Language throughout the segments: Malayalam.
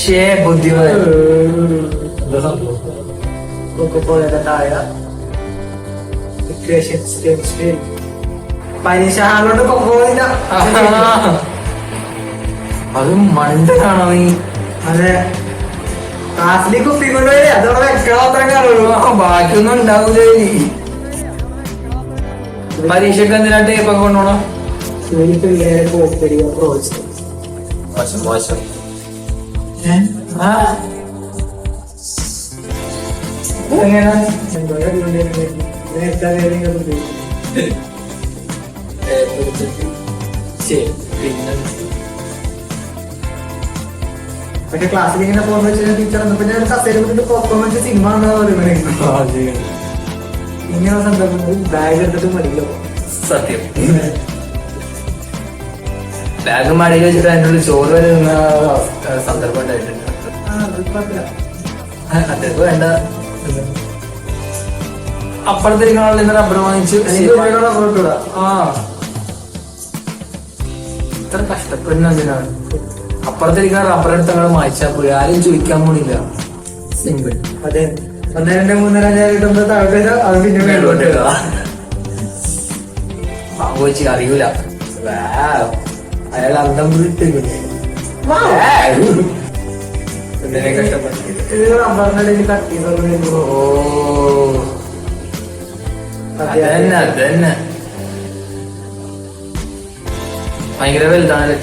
ഷേ ബുദ്ധിമാൻ. കൊക്കോയുടെ താഴെ ഇക്വേഷൻസ് കെമിസ്ട്രി പരീക്ഷ ഹാളിലോട്ട് കൊക്കോയില്ല അത് മണ്ടനാണോ നീ? അതെ. ക്ലാസ്സിലേക്ക് കുപ്പിക്കൊണ്ടുപോയി അതോടെ വെക്കണം അത്ര കാണുള്ളൂ. ആ, ബാക്കിയൊന്നും ഉണ്ടാവൂലേ പരീക്ഷയ്ക്ക് എന്തിനാ ടേപ്പ് ഒക്കെ കൊണ്ടുപോകണം മോശം മോശം. പക്ഷെ ക്ലാസ്സിൽ ഇങ്ങനെ പോകുന്ന വെച്ചാൽ ടീച്ചർ പിന്നെ കസേരത്തിന്റെ പെർഫോമൻസ് സിനിമ ഇങ്ങനെ സന്ദർഭം ബാഗ് എടുത്തിട്ട് മതിയല്ലോ സത്യം. ബാഗ് മടക്കി വെച്ചിട്ട് അതിന്റെ ചോറ് വരെ നിന്ന സന്ദർഭം ഉണ്ടായിട്ടുണ്ട്. കുഴപ്പമില്ല വേണ്ട. അപ്പുറത്തിരിക്കണ റബ്ബർ വാങ്ങിച്ച് ആ. ഇത്ര കഷ്ടപ്പെടുന്ന എന്തിനാണ്? അപ്പുറത്തിരിക്കണ റബ്ബർ എടുത്ത് അങ്ങോട്ട് മായ്ച്ചാൽ പോയി. ആരും ചോദിക്കാൻ പോണില്ല. സിമ്പിൾ അതെ. ഒന്ന് രണ്ട് മൂന്ന് രണ്ട് കിട്ടുമ്പോ വരാം, അത് പിന്നെ മേലോട്ട് അറിയൂല. അയാൾ അന്തം വിട്ടില്ലേ ഭയങ്കര വലുതാണ്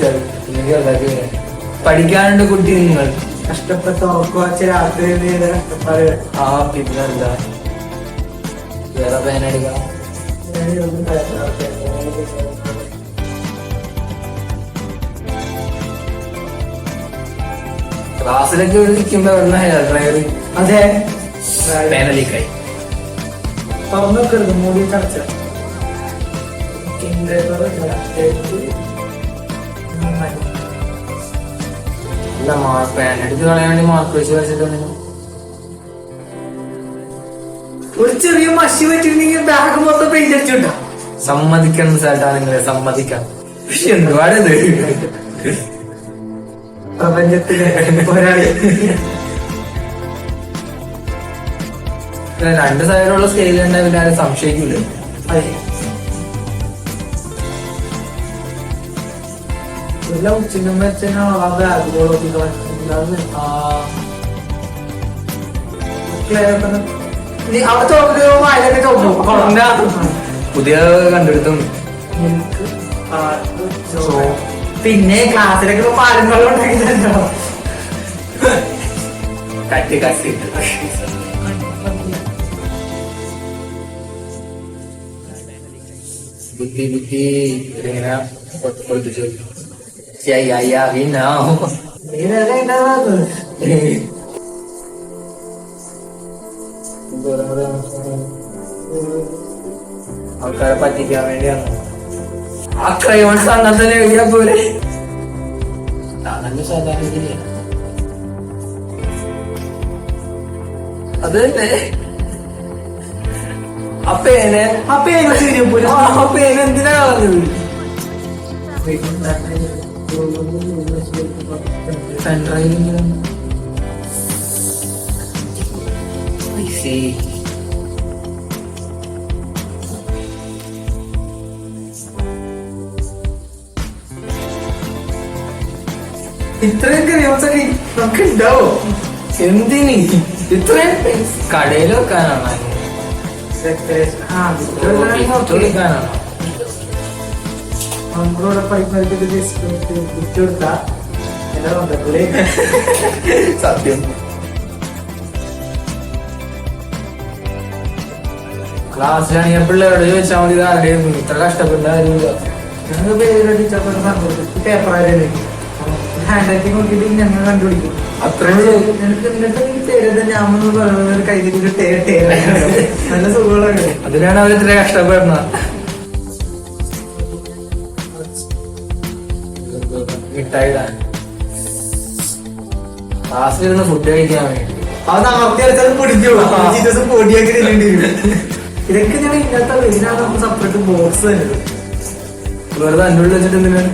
പഠിക്കാനുണ്ട് കുട്ടി നിങ്ങൾ. കഷ്ടപ്പെട്ട് രാത്രി കഷ്ടപ്പാട് ആ പിന്നെന്താ വേറെ പേനെടുക്കാം ക്ലാസ്സിലൊക്കെ ഇവിടെ ഇരിക്കുമ്പോ ഡ്രയർ അതെ. പേനലിക്കായി തുറന്നു വെക്കരുത് മൂടി കടച്ച അല്ല മാർക്ക് പേന എടുത്ത് കളയാൻ വേണ്ടി മാർക്ക് വെച്ച് വെച്ചിട്ടുണ്ടെങ്കിൽ ഒരു ചെറിയ മഷി പറ്റിയിരുന്നെങ്കിൽ ബാഗ് മൊത്തം പെയിന്റ് അടിച്ചുണ്ടാ സമ്മതിക്കണം സാട്ടാ നിങ്ങളെ സമ്മതിക്കാം. പക്ഷെ എന്തുവാണിത്? പ്രപഞ്ചത്തിലെ രണ്ട് സൈഡിലുള്ള സ്കെയിൽ തന്നെ പിന്നെ ആരും സംശയിക്കില്ല എല്ലാം വെച്ചാൽ പുതിയ കണ്ടെടുത്തും. പിന്നെ ക്ലാസ്സിലൊക്കെ പാലും വെള്ളം ഉണ്ടാക്കിയിട്ടുണ്ടോ കട്ടി കട്ടി ബുദ്ധി ബുദ്ധി ഇങ്ങനെ ഉണ്ടാവുന്നത് ആൾക്കാരെ പറ്റിക്കാൻ വേണ്ടിയാണ്. ആ ക്രയോൺസ് അങ്ങനെ തന്നെ എഴുതിയാ പോലെ അതന്നെ സാധാരണ ഇതില്ലേ അത് തന്നെ. ആ പേന ആ പേര്. തിരിയൂല ആ പേന എന്തിനാ കളഞ്ഞത്? പെൻഡ്രൈവിൽ ഇത്രയൊക്കെ ദിവസമൊക്കെ നമുക്ക് ഉണ്ടാവോ എന്തിന്? ഇത്രയും കടയിൽ വെക്കാനാണ്? വെക്കാനാണോ നമ്മളോട് പൈപ്പ് കൊണ്ടല്ലേ സത്യം. ക്ലാസ്സിലാണെങ്കിൽ പിള്ളേരോട് ചോദിച്ചാൽ മതി ആരുടെയും ഇത്ര കഷ്ടപ്പെട്ട കാര്യമില്ല ഞങ്ങൾ പേര് ടീച്ചർ പേപ്പർ ഹാൻഡ് റൈറ്റിംഗ് നോക്കിയിട്ട് ഞങ്ങൾ കണ്ടുപിടിക്കും. അത്രേ നിനക്ക് എന്നിട്ട് ഈ പേര് തന്നെ അമ്മന്ന് പറയുന്നത് ടേ ടേ നല്ല സുഖങ്ങളൊക്കെ അതിനാണ് അവർ ഇത്ര കഷ്ടപ്പെടുന്നത്. മിഠായിടാൻ. ക്ലാസ്സിലിരുന്ന് ഫുഡ് കഴിക്കാൻ വേണ്ടി. അത് അമർത്തി അടിച്ചാൽ പൊടിക്കുള്ളൂ പൊടിയാക്കി തിന്നേണ്ടി വരും ഇതൊക്കെ ഞാൻ ഇന്നത്തെ ഇതിനാണ് നമുക്ക് സെപ്പറേറ്റ് ബോക്സ് തരുന്നത്. വെറുതെ അന്നുള്ളിൽ വെച്ചിട്ട് എന്തിനാണ്?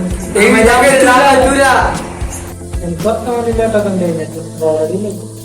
ఎంత కావాలి లేదండి నేను